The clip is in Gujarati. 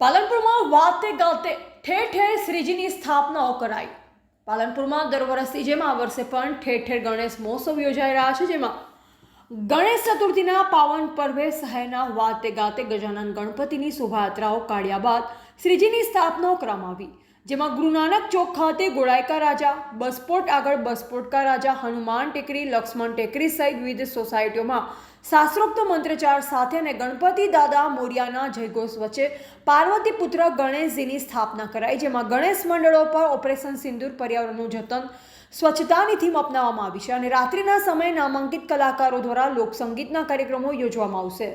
પાલનપુરમાં વાતે ગાતે ઠેર ઠેર શ્રીજીની સ્થાપનાઓ કરાઈ. પાલનપુરમાં દર વર્ષની જેમ આ વર્ષે પણ ઠેર ઠેર ગણેશ મહોત્સવ યોજાઈ રહ્યા છે, જેમાં ગણેશ ચતુર્થીના પાવન પર્વે શહેરના વાતે ગાતે ગજાનન ગણપતિની શોભાયાત્રાઓ કાઢ્યા બાદ શ્રીજીની સ્થાપનાઓ કરવામાં આવી. જેમાં ગુરુનાનક ચોક ખાતે ગોળાયકા રાજા બસપોટ આગળ બસપોટકા રાજા, હનુમાન ટેકરી, લક્ષ્મણ ટેકરી સહિત વિવિધ સોસાયટીઓમાં શાસ્ત્રોક્ત મંત્રચાર સાથે અને ગણપતિ દાદા મોરિયાના જયઘોષ વચ્ચે પાર્વતી પુત્ર ગણેશજીની સ્થાપના કરાઈ, જેમાં ગણેશ મંડળો પર ઓપરેશન સિંદૂર પર્યાવરણનું જતન, સ્વચ્છતાની થીમ અપનાવવામાં આવી છે અને રાત્રિના સમયે નામાંકિત કલાકારો દ્વારા લોકસંગીતના કાર્યક્રમો યોજવામાં આવશે.